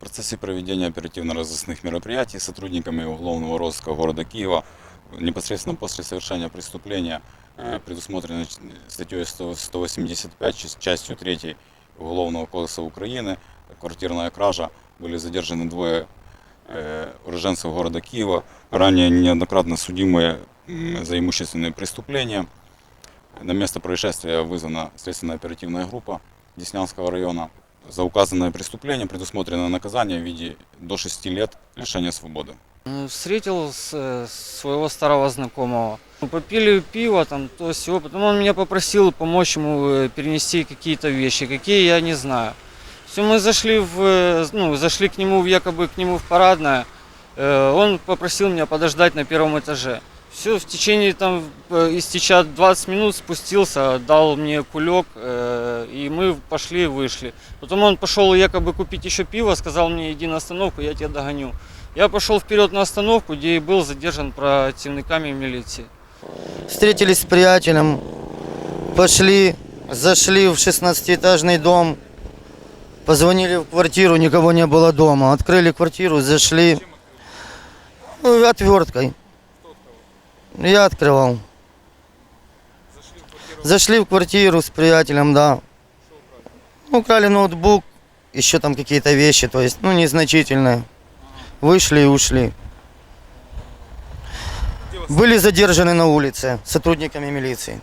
В процессе проведения оперативно-розыскных мероприятий сотрудниками уголовного розыска города Киева непосредственно после совершения преступления, э, предусмотренной статьей 100 185, часть- частью 3 Уголовного кодекса Украины, квартирная кража, были задержаны двое э, уроженцев города Киева, ранее неоднократно судимые за имущественные преступления. На место происшествия вызвана следственно-оперативная группа Деснянского района. За указанное преступление предусмотрено наказание в виде до 6 лет лишения свободы. Ну, Встретил э, своего старого знакомого. Попили пиво, там, то все. Потом он меня попросил помочь ему э, перенести какие-то вещи, какие я не знаю. Все, мы зашли в, э, ну, зашли к нему, якобы к нему в парадное. Э, Он попросил меня подождать на первом этаже. Все, в течение там э, истеча 20 минут спустился, дал мне кулек, и мы пошли, вышли. Потом он пошел якобы купить еще пиво, сказал мне, иди на остановку, я тебя догоню. Я пошел вперед на остановку, где и был задержан противниками милиции. Встретились с приятелем, пошли, зашли в 16-этажный дом, позвонили в квартиру, никого не было дома. Открыли квартиру, зашли ну, отверткой. Я открывал. Зашли в квартиру с приятелем, да. Украли ноутбук, еще там какие-то вещи, то есть, ну, незначительные. Вышли и ушли. Были задержаны на улице сотрудниками милиции.